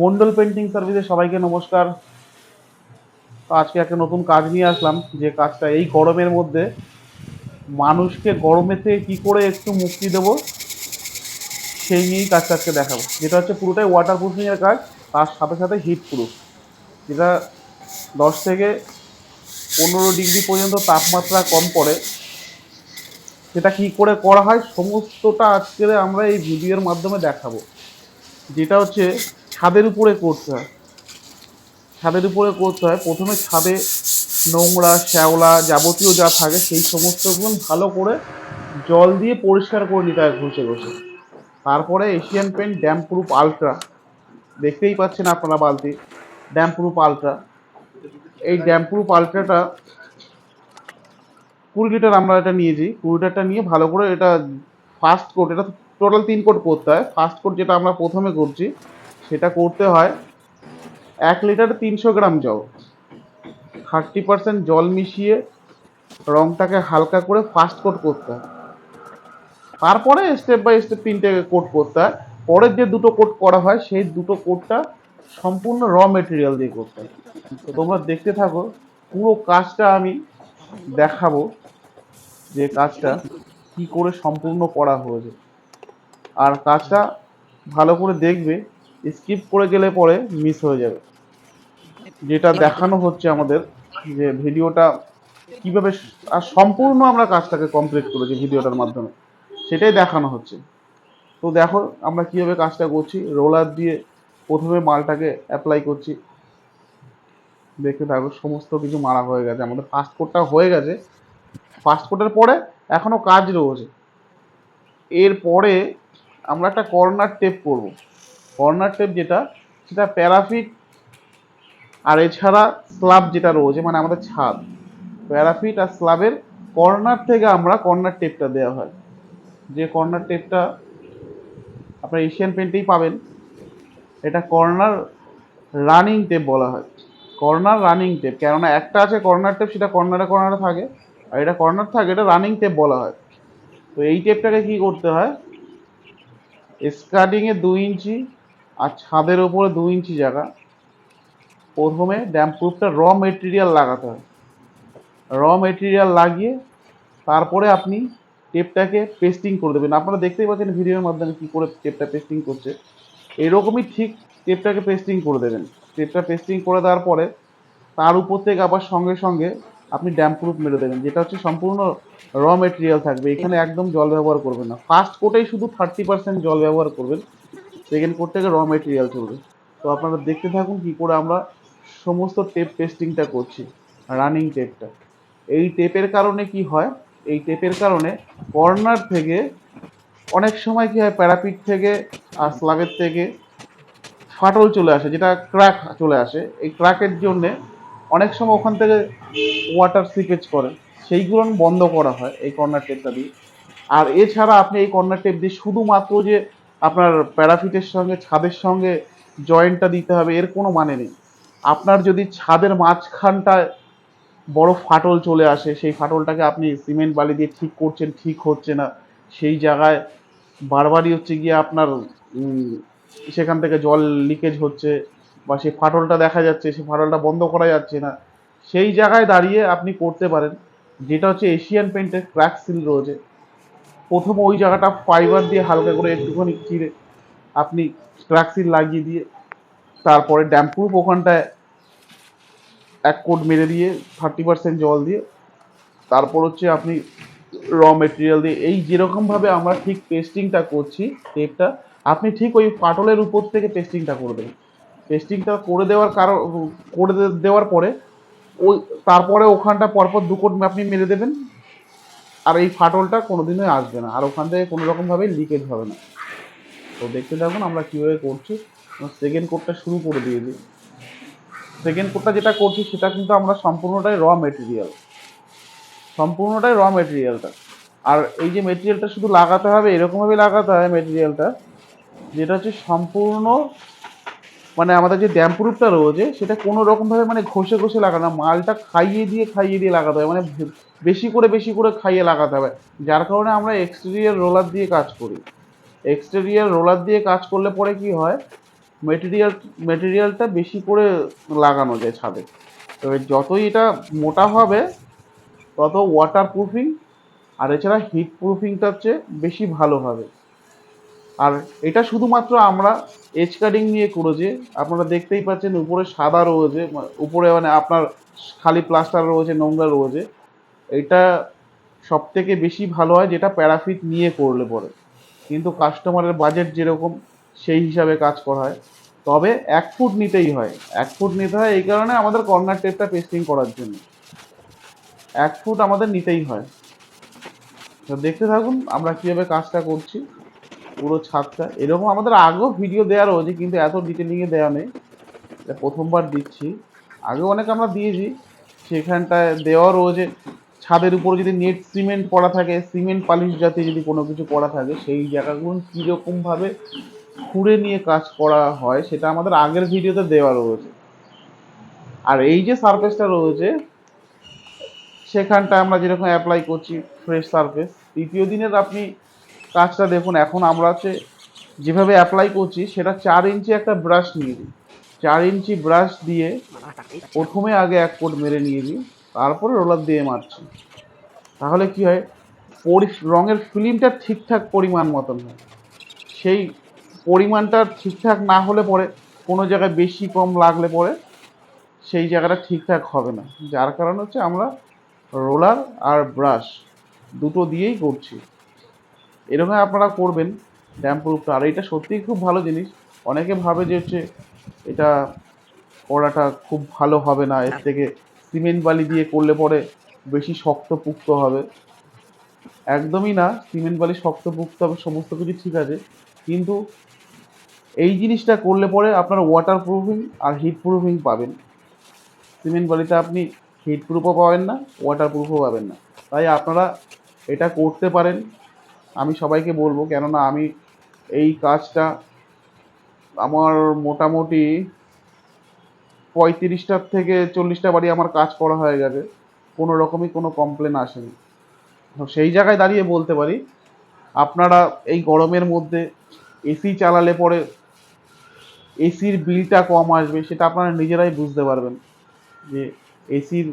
Mondal painting সার্ভিসে সবাইকে নমস্কার। তো আজকে একটা নতুন কাজ নিয়ে আসলাম, যে কাজটা এই গরমের মধ্যে। মানুষকে গরমে থেকে কী করে একটু মুক্তি দেব, সেই নিয়েই কাজটা আজকে দেখাবো। যেটা হচ্ছে পুরোটাই ওয়াটার প্রুফিংয়ের কাজ, তার সাথে সাথে হিট প্রুফ যেটা দশ থেকে পনেরো ডিগ্রি পর্যন্ত তাপমাত্রা কম পড়ে। সেটা কী করে করা হয়, সমস্তটা আজকে আমরা এই ভিডিওর মাধ্যমে দেখাবো। যেটা হচ্ছে ছাদের উপরে করতে হয়। ছাদের উপরে করতে হয়। প্রথমে ছাদে নোংরা, শ্যাওলা যাবতীয় যা থাকে সেই সমস্তগুলো ভালো করে জল দিয়ে পরিষ্কার করে নিতে হয় ঘষে ঘষে। তারপরে Asian paint damp proof ultra. দেখতেই পাচ্ছেন আপনারা বালতি। Damp proof ultra. এই ড্যাম প্রুফ আলট্রাটা কুড়ি লিটার আমরা এটা নিয়েছি। কুড়ি লিটারটা নিয়ে ভালো করে এটা ফার্স্ট কোট এটা টোটাল তিন কোট করতে হয়। ফার্স্ট কোট যেটা আমরা প্রথমে করছি সেটা করতে হয়। এক লিটারে তিনশো গ্রাম জল। থার্টি পার্সেন্ট জল মিশিয়ে রংটাকে হালকা করে ফার্স্ট কোট করতে হয়। তারপরে স্টেপ বাই স্টেপ তিনটে কোট করতে হয়। পরের যে দুটো কোট করা হয়, সেই দুটো কোটটা সম্পূর্ণ র মেটেরিয়াল দিয়ে করতে হয়। তো তোমরা দেখতে থাকো, পুরো কাজটা আমি দেখাবো যে কাজটা কি করে সম্পূর্ণ করা হয়েছে। আর কাজটা ভালো করে দেখবে স্কিপ করে গেলে পরে মিস হয়ে যাবে। যেটা দেখানো হচ্ছে আমাদের যে ভিডিওটা কীভাবে আর সম্পূর্ণ আমরা কাজটাকে কমপ্লিট করেছি ভিডিওটার মাধ্যমে সেটাই দেখানো হচ্ছে। তো দেখো আমরা কীভাবে কাজটা করছি রোলার দিয়ে প্রথমে মালটাকে অ্যাপ্লাই করছি। দেখতে থাকো সমস্ত কিছু মারা হয়ে গেছে আমাদের ফার্স্ট কোটটা হয়ে গেছে। ফার্স্ট কোটের পরে এখনও কাজ রয়েছে। এরপরে আমরা একটা কর্নার টেপ করব। কর্নার টেপ যেটা, সেটা প্যারাফিট আর এছাড়া স্ল্যাব যেটা রয়েছে মানে আমাদের ছাদ। প্যারাফিট আর স্ল্যাবের কর্নার থেকে আমরা কর্নার টেপটা দেওয়া হয়। যে কর্নার টেপটা আপনার এশিয়ান পেন্টেই পাবেন, এটা কর্নার রানিং টেপ বলা হয়। কর্নার রানিং টেপ কেননা একটা আছে কর্নার টেপ সেটা কর্নারে কর্নারে থাকে। আর এটা কর্নার থাকে, এটা রানিং টেপ বলা হয়। তো এই টেপটাকে কি করতে হয়? স্কার্টিংয়ে দু ইঞ্চি আর ছাদের ওপরে দু ইঞ্চি জায়গা। প্রথমে ড্যাম প্রুফটা র মেটেরিয়াল লাগাতে হয়। র মেটেরিয়াল লাগিয়ে তারপরে আপনি টেপটাকে পেস্টিং করে দেবেন। আপনারা দেখতেই পাচ্ছেন ভিডিওর মাধ্যমে কী করে টেপটা পেস্টিং করছে। এরকমই ঠিক টেপটাকে পেস্টিং করে দেবেন। টেপটা পেস্টিং করে দেওয়ার পরে তার উপর থেকে আবার সঙ্গে সঙ্গে আপনি ড্যাম প্রুফ মেরে দেবেন, যেটা হচ্ছে সম্পূর্ণ র মেটেরিয়াল থাকবে। এখানে একদম জল ব্যবহার করবেন না। ফার্স্ট কোটেই শুধু থার্টি পার্সেন্ট জল ব্যবহার করবেন। সেকেন্ড কোট থেকে র মেটেরিয়াল চলবে। তো আপনারা দেখতে থাকুন কি করে আমরা সমস্ত টেপ টেস্টিংটা করছি রানিং টেপটা এই টেপের কারণে কি হয়? এই টেপের কারণে কর্নার থেকে অনেক সময় কি হয়? প্যারাপিট থেকে আর স্লাবের থেকে ফাটল চলে আসে, যেটা ক্র্যাক চলে আসে। এই ক্র্যাকের জন্যে অনেক সময় ওখান থেকে ওয়াটার সিপেজ করে। সেইগুলো বন্ধ করা হয় এই কর্নার টেপটা দিয়ে। আর এছাড়া আপনি এই কর্নার টেপ দিয়ে শুধুমাত্র যে আপনার প্যারাফিটের সঙ্গে, ছাদের সঙ্গে জয়েন্টটা দিতে হবে, এর কোনো মানে নেই। আপনার যদি ছাদের মাঝখানটায় বড় ফাটল চলে আসে, সেই ফাটলটাকে আপনি সিমেন্ট বালি দিয়ে ঠিক করছেন, ঠিক হচ্ছে না, সেই জায়গায় বারবারই হচ্ছে গিয়ে আপনার সেখান থেকে জল লিকেজ হচ্ছে বা সেই ফাটলটা দেখা যাচ্ছে, সেই ফাটলটা বন্ধ করা যাচ্ছে না, সেই জায়গায় দাঁড়িয়ে আপনি করতে পারেন। যেটা হচ্ছে এশিয়ান পেন্টের ক্র্যাক সিল রয়েছে। প্রথম ওই জায়গাটা ফাইবার দিয়ে হালকা করে একটুখানি চিরে আপনি ক্র্যাক লাগিয়ে দিয়ে, তারপরে ড্যাম প্রুফ ওখানটায় এক কোট মেরে দিয়ে থার্টি পার্সেন্ট জল দিয়ে, তারপর হচ্ছে আপনি র মেটেরিয়াল দিয়ে, এই যেরকমভাবে আমরা ঠিক পেস্টিংটা করছি টেপটা আপনি ঠিক ওই পাটলের উপর থেকে পেস্টিংটা করবেন পেস্টিংটা করে দেওয়ার কারণ, করে দেওয়ার পরে ওই, তারপরে ওখানটা পরপর দু কোট আপনি মেরে দেবেন আর এই ফাটলটা কোনোদিনই আসবে না। আর ওখান থেকে কোনো রকমভাবে লিকেজ হবে না। তো দেখতে থাকুন আমরা কীভাবে করছি। সেকেন্ড কোটটা শুরু করে দিয়েছি সেকেন্ড কোটটা যেটা করছি সেটা কিন্তু আমরা সম্পূর্ণটাই র মেটেরিয়াল সম্পূর্ণটাই র মেটেরিয়ালটা আর এই যে মেটেরিয়ালটা শুধু লাগাতে হবে, এরকমভাবে লাগাতে হয় মেটেরিয়ালটা যেটা হচ্ছে সম্পূর্ণ মানে আমাদের যে ড্যাম প্রুফটা রয়েছে, সেটা কোনো রকমভাবে মানে ঘষে ঘষে লাগানো। মালটা খাইয়ে দিয়ে খাইয়ে দিয়ে লাগাতে হবে মানে বেশি করে বেশি করে খাইয়ে লাগাতে হবে যার কারণে আমরা এক্সটেরিয়ার রোলার দিয়ে কাজ করি। এক্সটেরিয়ার রোলার দিয়ে কাজ করলে পরে কি হয়? মেটেরিয়াল মেটেরিয়ালটা বেশি করে লাগানো যায় ছাদে। তবে যতই এটা মোটা হবে, তত ওয়াটার প্রুফিং আর এছাড়া হিট প্রুফিংটা হচ্ছে বেশি ভালো হবে। আর এটা শুধুমাত্র আমরা এজ কাটিং নিয়ে করেছি। আপনারা দেখতেই পাচ্ছেন উপরে সাদা রয়েছে উপরে মানে আপনার খালি প্লাস্টার রয়েছে, নোংরা রয়েছে। এটা সব থেকে বেশি ভালো হয় যেটা প্যারাফিট নিয়ে করলে পরে। কিন্তু কাস্টমারের বাজেট যেরকম, সেই হিসাবে কাজ করা হয়। তবে এক ফুট নিতেই হয়। এক ফুট নিতে হয় এই কারণে আমাদের কর্নার টেপটা পেস্টিং করার জন্য। এক ফুট আমাদের নিতেই হয়। দেখতে থাকুন আমরা কীভাবে কাজটা করছি। পুরো ছাদটা। এরকম আমাদের আগেও ভিডিও দেওয়া রয়েছে, কিন্তু এত ডিটেলিংয়ে দেওয়া নেই। এটা প্রথমবার দিচ্ছি আগেও অনেক আমরা দিয়েছি। সেখানটায় দেওয়া রয়েছে। ছাদের উপরে যদি নেট সিমেন্ট পড়া থাকে সিমেন্ট পালিশ জাতীয় যদি কোনো কিছু পড়া থাকে, সেই জায়গাগুলো কীরকমভাবে খুঁড়ে নিয়ে কাজ করা হয়, সেটা আমাদের আগের ভিডিওতে দেওয়া রয়েছে। আর এই যে সারফেসটা রয়েছে সেখানটা আমরা যেরকম অ্যাপ্লাই করছি ফ্রেশ সারফেস তৃতীয় দিনের আপনি কাজটা দেখুন, এখন আমরা হচ্ছে যেভাবে অ্যাপ্লাই করছি, সেটা চার ইঞ্চি একটা ব্রাশ নিয়ে দিই চার ইঞ্চি ব্রাশ দিয়ে প্রথমে আগে এক কোট মেরে নিয়ে দিই তারপরে রোলার দিয়ে মারছি। তাহলে কি হয়, পরি, রঙের ফিল্মটা ঠিকঠাক পরিমাণ মতন হয়। সেই পরিমাণটা ঠিকঠাক না হলে পরে কোনো জায়গায় বেশি কম লাগলে পরে সেই জায়গাটা ঠিকঠাক হবে না। যার কারণ হচ্ছে আমরা রোলার আর ব্রাশ দুটো দিয়েই করছি। এরকম আপনারা করবেন ড্যাম প্রুফটা আর এটা সত্যিই খুব ভালো জিনিস। অনেকে ভাবে যে হচ্ছে এটা করাটা খুব ভালো হবে না, এর থেকে সিমেন্ট বালি দিয়ে করলে পরে বেশি শক্ত পুক্ত হবে। একদমই না সিমেন্ট বালি শক্ত পুক্ত হবে, সমস্ত কিছু ঠিক আছে। কিন্তু এই জিনিসটা করলে পরে আপনার ওয়াটার প্রুফিং আর হিট প্রুফিং পাবেন। সিমেন্ট বালিতে আপনি হিট প্রুফও পাবেন না ওয়াটার প্রুফও পাবেন না। তাই আপনারা এটা করতে পারেন। আমি সবাইকে বলব, কেননা আমি এই কাজটা আমার মোটামুটি পঁয়ত্রিশটার থেকে চল্লিশটা বাড়ি আমার কাজ করা হয়ে গেছে, কোনো রকমই কোনো কমপ্লেন আসেনি। তো সেই জায়গায় দাঁড়িয়ে বলতে পারি, আপনারা এই গরমের মধ্যে এসি চালালে পরে এসির বিলটা কম আসবে, সেটা আপনারা নিজেরাই বুঝতে পারবেন যে এসির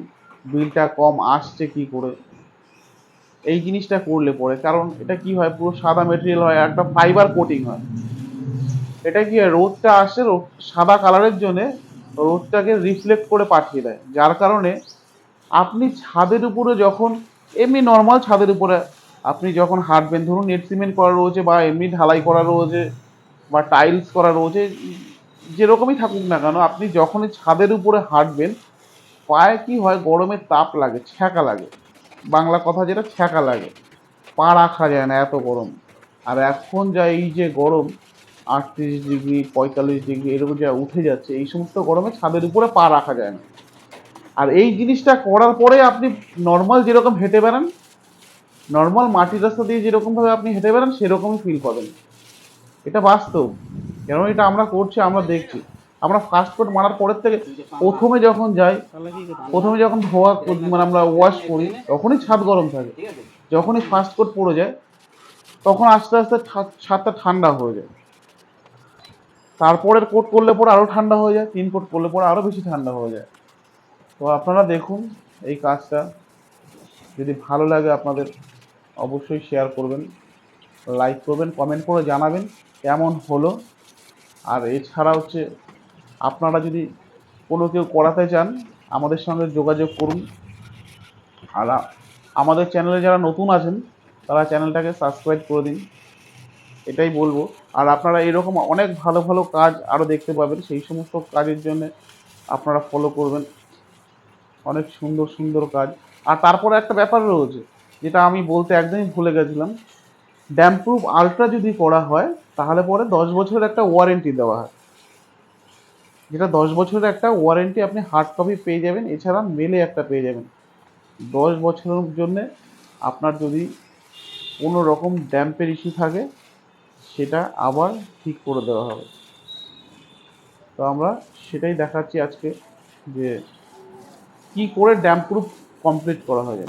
বিলটা কম আসছে কি করে। এই জিনিসটা করলে পরে, কারণ এটা কি হয়, পুরো সাদা মেটেরিয়াল হয়, একটা ফাইবার কোটিং হয়। এটা কি হয়, রোদটা আসে সাদা কালারের জন্যে রোদটাকে রিফ্লেক্ট করে পাঠিয়ে দেয়। যার কারণে আপনি ছাদের উপরে যখন, এমনি নর্মাল ছাদের উপরে, আপনি যখন হাঁটবেন, ধরুন নেট সিমেন্ট করা রয়েছে বা এমনি ঢালাই করা রয়েছে বা টাইলস করা রয়েছে, যেরকমই থাকুক না কেন, আপনি যখনই ছাদের উপরে হাঁটবেন, পায়ে কি হয় গরমের তাপ লাগে, ছ্যাঁকা লাগে। বাংলা কথা যেটা ছ্যাঁকা লাগে। পা রাখা যায় না এত গরম। আর এখন যা এই যে গরম, আটত্রিশ ডিগ্রি, পঁয়তাল্লিশ ডিগ্রি, এরকম যা উঠে যাচ্ছে, এই সমস্ত গরমে ছাদের উপরে পা রাখা যায় না। আর এই জিনিসটা করার পরে আপনি নর্মাল যেরকম হেঁটে বেড়ান নর্মাল মাটির রাস্তা দিয়ে যেরকমভাবে আপনি হেঁটে বেড়ান, সেরকমই ফিল পাবেন। এটা বাস্তব। কেন এটা আমরা করছি, আমরা দেখছি। আমরা ফার্স্ট কোট মারার পরের থেকে প্রথমে যখন যাই, প্রথমে যখন ধোয়া মানে আমরা ওয়াশ করি, তখনই ছাদ গরম থাকে। যখনই ফার্স্ট কোট পড়ে যায়, তখন আস্তে আস্তে ছাদটা ঠান্ডা হয়ে যায়। তারপরের কোট করলে পরে আরও ঠান্ডা হয়ে যায়, তিন কোট করলে পরে আরও বেশি ঠান্ডা হয়ে যায়। তো আপনারা দেখুন এই কাজটা। যদি ভালো লাগে আপনাদের, অবশ্যই শেয়ার করবেন লাইক করবেন কমেন্ট করে জানাবেন কেমন হলো। আর এছাড়া হচ্ছে আপনারা যদি কোনো কেউ করাতে চান, আমাদের সঙ্গে যোগাযোগ করুন। আর আমাদের চ্যানেলে যারা নতুন আছেন, তারা চ্যানেলটাকে সাবস্ক্রাইব করে দিন। এটাই বলব। আর আপনারা এরকম অনেক ভালো ভালো কাজ আরও দেখতে পাবেন। সেই সমস্ত কাজের জন্য আপনারা ফলো করবেন। অনেক সুন্দর সুন্দর কাজ। আর তারপরে একটা ব্যাপার রয়েছে, যেটা আমি বলতে একদমই ভুলে গেছিলাম। ড্যাম প্রুফ আলট্রা যদি করা হয়, তাহলে পরে দশ বছরের একটা ওয়ারেন্টি দেওয়া হয়। যেটা দশ বছরের একটা ওয়ারেন্টি আপনি হার্ড কপি পেয়ে যাবেন, এছাড়া মেলে একটা পেয়ে যাবেন। দশ বছরের জন্যে আপনার যদি কোনো রকম ড্যাম্পের ইস্যু থাকে, সেটা আবার ঠিক করে দেওয়া হবে। তো আমরা সেটাই দেখাচ্ছি আজকে যে কি করে ড্যাম্প প্রুফ কমপ্লিট করা হয়ে